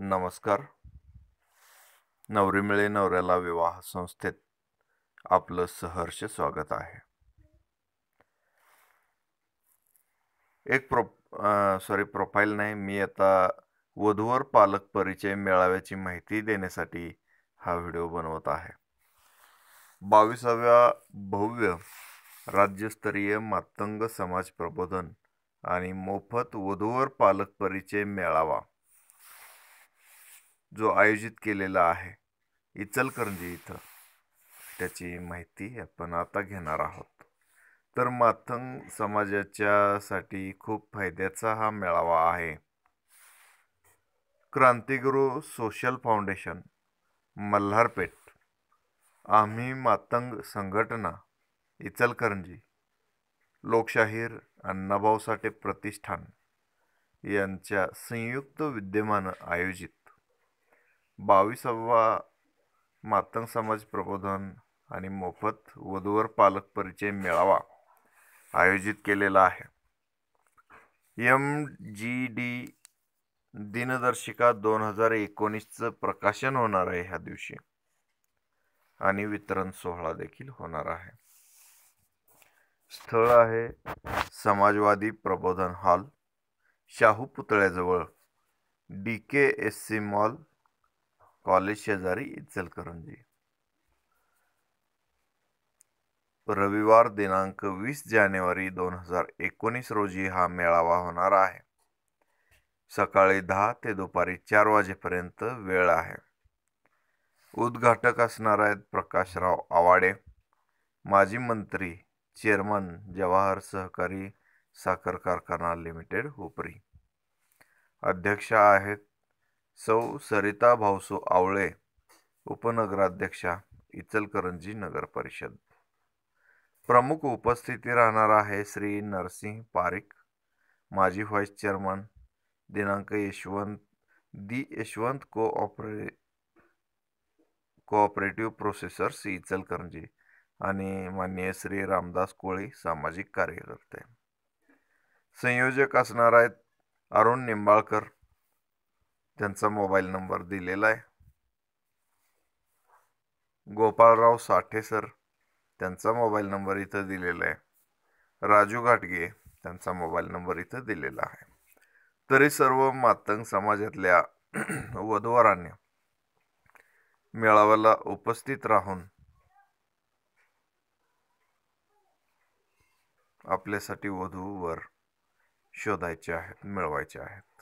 नमस्कार. नवरी मिळे नवऱ्याला विवाह संस्थेत आपलं सहर्ष स्वागत आहे. एक प्रो सॉरी प्रोफाईल नाही मी आता वधूवर पालक परिचय मेळाव्याची माहिती देण्यासाठी हा व्हिडिओ बनवत आहे. बावीसाव्या भव्य राज्यस्तरीय मातंग समाज प्रबोधन आणि मोफत वधूवर पालक परिचय मेळावा जो आयोजित केलेला आहे इचलकरंजी इथं. त्याची माहिती आपण आता घेणार आहोत. तर माथंग समाजाच्यासाठी खूप फायद्याचा हा मेळावा आहे. Krantiguru social foundation Malharpeth. आम्ही मातंग संघटना इचलकरंजी. लोकशाहीर अण्णाभाऊ साठे प्रतिष्ठान यांच्या संयुक्त विद्यमान आयोजित बावीसावा मातंग समाज प्रबोधन आणि मोफत वधूवर पालक परिचय मेळावा आयोजित केलेला आहे. एम जी डी दिनदर्शिका दोन हजार एकोणीसचं प्रकाशन होणार आहे ह्या दिवशी. आणि वितरण सोहळा देखील होणार आहे. स्थळ आहे समाजवादी प्रबोधन हॉल शाहू पुतळ्याजवळ D K S C mall college शेजारी इचलकरंजी. रविवार दिनांक वीस जानेवारी दोन हज़ार एकोणीस रोजी हा मेळावा होणार आहे. सकाळी दहा ते दुपारी चार वाजेपर्यंत वेळ आहे. उद्घाटक असणार आहेत प्रकाशराव आवाडे, माजी मंत्री, चेअरमन जवाहर सहकारी साखर कारखाना लिमिटेड, हुपरी. अध्यक्ष आहेत सौ सरिता भाऊसू आवळे उपनगराध्यक्षा इचलकरंजी नगर परिषद. प्रमुख उपस्थिती राहणार आहे श्री नरसिंह पारिक माजी व्हाईस चेअरमन दिनांक यशवंत दी यशवंत कोऑपरे कोऑपरेटिव्ह प्रोसेसर्स इचलकरंजी आणि माननीय श्री रामदास कोळी सामाजिक कार्यकर्ते. संयोजक असणार आहेत अरुण निंबाळकर त्यांचा मोबाईल नंबर दिलेला आहे. गोपाळराव साठे सर त्यांचा मोबाईल नंबर इथं दिलेला आहे. राजू घाटगे त्यांचा मोबाईल नंबर इथं दिलेला आहे. तरी सर्व मातंग समाजातल्या वधूवरांनी मेळाव्याला उपस्थित राहून आपल्यासाठी वधूवर शोधायचे आहेत मिळवायचे आहेत.